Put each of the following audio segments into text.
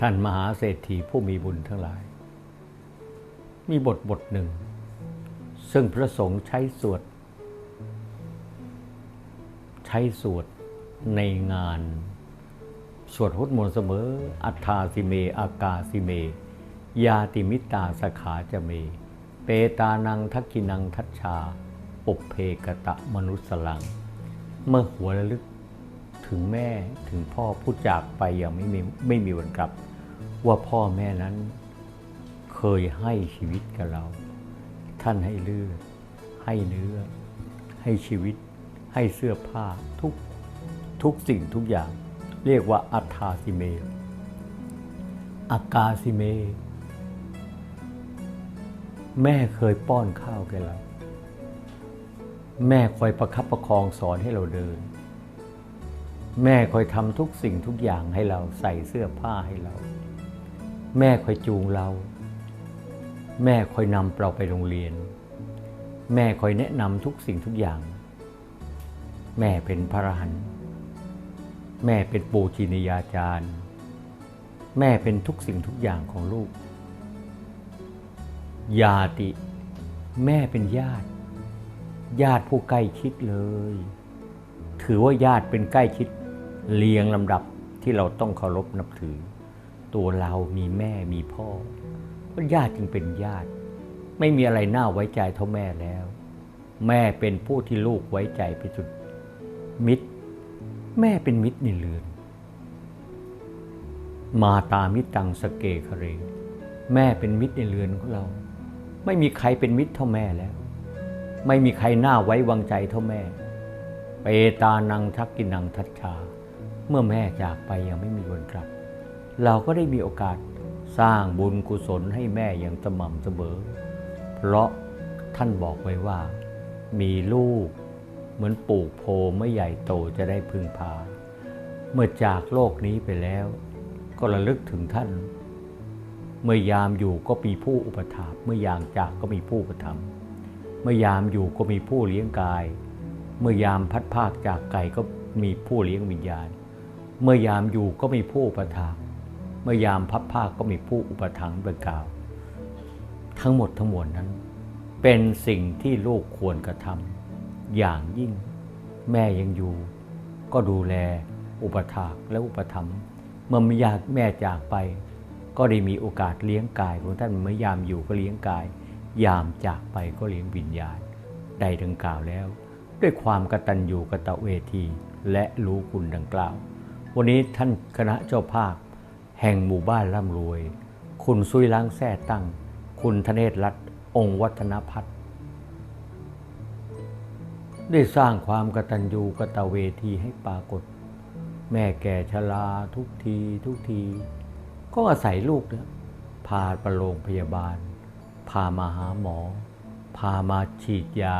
ท่านมหาเศรษฐีผู้มีบุญทั้งหลาย มีบทบทหนึ่ง ซึ่งพระสงฆ์ใช้สวด ใช้สวดในงาน สวดพุทธมนต์เสมอ อัฏฐาสิเม อากาสิเม ยาติมิตาสขาจะเม เปตานังทักกินังทัชชา ปุเพกตะมนุสสลัง เมื่อหัวระลึก ถึงแม่ถึงพ่อผู้จากไปอย่างไม่มีไม่มีวันกลับ ว่าพ่อแม่นั้นเคยให้ชีวิตกับเรา ท่านให้เลือดให้เนื้อ ให้ชีวิต ให้เสื้อผ้าทุกทุกสิ่งทุกอย่าง เรียกว่าอัฏฐาสิเมอากาสิเม แม่เคยป้อนข้าวแกเรา แม่คอยประคับประคองสอนให้เราเดิน แม่คอยทำทุกสิ่งทุกอย่างให้เราใส่เสื้อผ้าให้เรา แม่คอยจูงเรา แม่คอยนำเราไปโรงเรียน แม่คอยแนะนำทุกสิ่งทุกอย่าง แม่เป็นพระอรหันต์แม่เป็นปูจินียาจารย์ แม่เป็นทุกสิ่งทุกอย่างของลูก ญาติ แม่เป็นญาติ ญาติผู้ใกล้ชิดเลย ถือว่าญาติเป็นใกล้ชิด เรียงลำดับที่เราต้องเคารพนับถือ ตัวเรามีแม่มีพ่อเพราะญาติจึงเป็นญาติ ไม่มีอะไรน่าไว้ใจเท่าแม่แล้ว แม่เป็นผู้ที่ลูกไว้ใจไปสุด มิตร แม่เป็นมิตรในเรือน มาตามิตตังสเกคเร แม่เป็นมิตรในเรือนของเรา ไม่มีใครเป็นมิตรเท่าแม่แล้ว ไม่มีใครน่าไว้วางใจเท่าแม่เปตานังทักกินังทัชชา เมื่อแม่จากไปยังไม่มีวันกลับ เราก็ได้มีโอกาสสร้างบุญกุศลให้แม่อย่างสม่ำเสมอ เพราะท่านบอกไว้ว่า มีลูกเหมือนปลูกโพเมื่อใหญ่โตจะได้พึ่งพา เมื่อจากโลกนี้ไปแล้ว ก็ระลึกถึงท่าน เมื่อยามอยู่ก็มีผู้อุปถัมภ์เมื่อยามจากก็มีผู้อุปถัมภ์เมื่อยามอยู่ก็มีผู้เลี้ยงกาย เมื่อยามพัดภาคจากไกลก็มีผู้เลี้ยงวิญญาณ เมื่อยามอยู่ก็มีผู้อุปถัมภ์เมื่อยามพัดภาคก็มีผู้อุปถัมภ์เป็นกล่าว ทั้งหมดทั้งมวลนั้น เป็นสิ่งที่ลูกควรกระทำอย่างยิ่งแม่ยังอยู่ ก็ดูแลอุปถากและอุปถัมภ์เมื่อไม่อยากแม่จากไป ก็ได้มีโอกาสเลี้ยงกายของท่านเมื่อยามอยู่ก็เลี้ยงกาย ยามจากไปก็เลี้ยงวิญญาณได้ดังกล่าวแล้ว ด้วยความกตัญญูกตเวทีและรู้คุณดังกล่าว วันนี้ท่านคณะเจ้าภาพ แห่งหมู่บ้านร่ำรวย คุณซุยล้างแท่ตั้ง คุณธเนศรัตองค์วัฒนพัฒน์ได้สร้างความกตัญญูกตเวทีให้ปรากฏ แม่แก่ชราทุกทีทุกที ก็อาศัยลูกเนี่ยพาไปโรงพยาบาล พามาหาหมอ พามาฉีดยา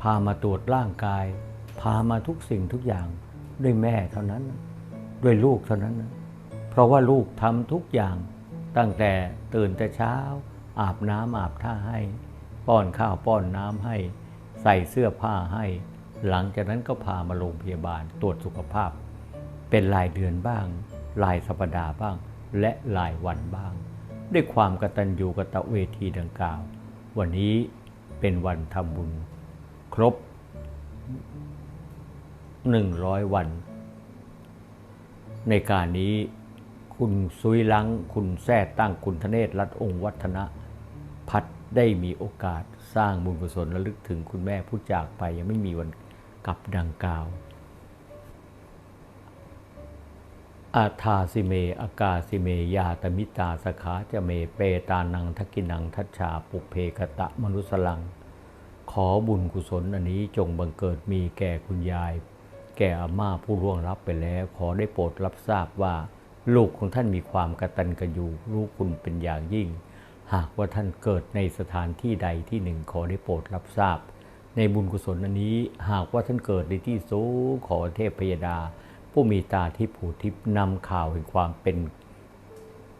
พามาตรวจร่างกาย พามาทุกสิ่งทุกอย่างด้วยแม่เท่านั้น ด้วยลูกเท่านั้น เพราะว่าลูกทำทุกอย่าง ตั้งแต่ตื่นแต่เช้า อาบน้ำอาบท่าให้ ป้อนข้าวป้อนน้ำให้ ใส่เสื้อผ้าให้ หลังจากนั้นก็พามาโรงพยาบาลตรวจสุขภาพ เป็นรายเดือนบ้าง รายสัปดาห์บ้าง และรายวันบ้าง ด้วยความกตัญญูกตเวทีดังกล่าว วันนี้เป็นวันทำบุญ ครบ 100 วัน ในการนี้คุณซุยลัง คุณแท้ตั้งคุณธเนศรัตองค์วัฒนะ พัดได้มีโอกาสสร้างบุญกุศลระลึกถึงคุณแม่ผู้จากไปยังไม่มีวันกลับดังกล่าว อาทาสิเม อากาสิเม ยาตมิตาสขาจะเม เปตานังทักกินังทัชชาปุเพกตะมนุสลัง ขอบุญกุศลอันนี้จงบังเกิดมีแก่คุณยาย แก่อาม่าผู้ร่วงรับไปแล้ว ขอได้โปรดรับทราบว่า ลูกของท่านมีความกระตัญญูรู้คุณเป็นอย่างยิ่ง หากว่าท่านเกิดในสถานที่ใดที่หนึ่งขอได้โปรดรับทราบ ในบุญกุศลอันนี้หากว่าท่านเกิดในที่สูงขอเทพพยดา ผู้มีตาทิพย์หูทิพย์นำข่าวแห่งความเป็น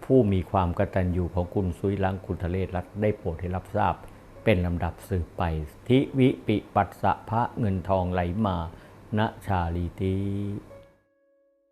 ผู้มีความกระตัญญูของคุณสุยลังคุณทะเลรัตได้โปรดให้รับทราบ เป็นลำดับสืบไป ทิวิปิปัสสะพระเงินทองไหลมา ณชาลีตี